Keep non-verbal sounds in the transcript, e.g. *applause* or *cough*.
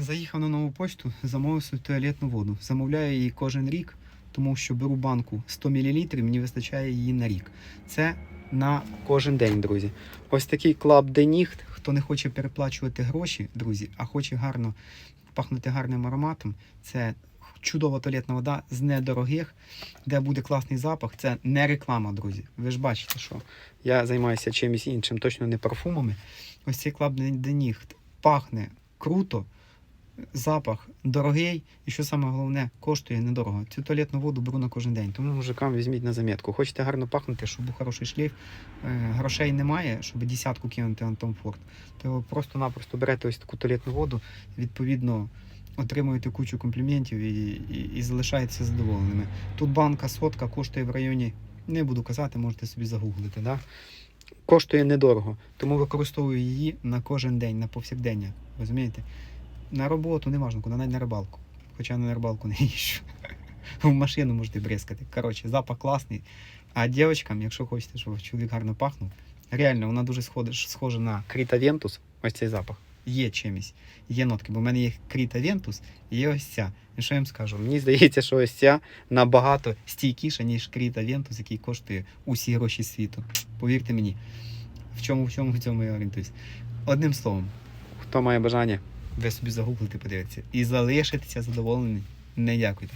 Заїхав на нову почту, замовив свою туалетну воду. Замовляю її кожен рік, тому що беру банку 100 мл, мені вистачає її на рік. Це на кожен день, друзі. Ось такий клаб Деніхт. Хто не хоче переплачувати гроші, друзі, а хоче гарно пахнути гарним ароматом, це чудова туалетна вода з недорогих, де буде класний запах. Це не реклама, друзі. Ви ж бачите, що я займаюся чимось іншим, точно не парфумами. Ось цей клаб Деніхт пахне круто, запах дорогий, і що саме головне, коштує недорого. Цю туалетну воду беру на кожен день. Тому мужикам візьміть на замітку. Хочете гарно пахнути, щоб був хороший шлейф, е, грошей немає, щоб десятку кинути на Ford, то просто-напросто берете ось таку туалетну воду, відповідно. Отримуєте кучу компліментів і, і, і залишаєтеся задоволеними. Тут банка сотка коштує в районі, не буду казати, можете собі загуглити. Да? Коштує недорого, тому використовую її на кожен день, на повсякдення. Розумієте? На роботу не важно, куди навіть на рибалку. Хоча на рибалку не *laughs* їжджу. В машину можете бризкати. Коротше, запах класний. А дівчатам, якщо хочете, щоб чоловік гарно пахнув, реально вона дуже схожа, на Кріта Вентус, ось цей запах. Є чимось, є нотки, бо в мене є Кріта Вентус і є ось ця. І що я вам скажу? Мені здається, що ось ця набагато стійкіша, ніж Кріта Вентус, який коштує усі гроші світу. Повірте мені, в чому, в чому, в цьому я орієнтуюсь. Одним словом, хто має бажання, ви собі загуглите, подивитися. І залишитеся задоволений. Не дякуйте.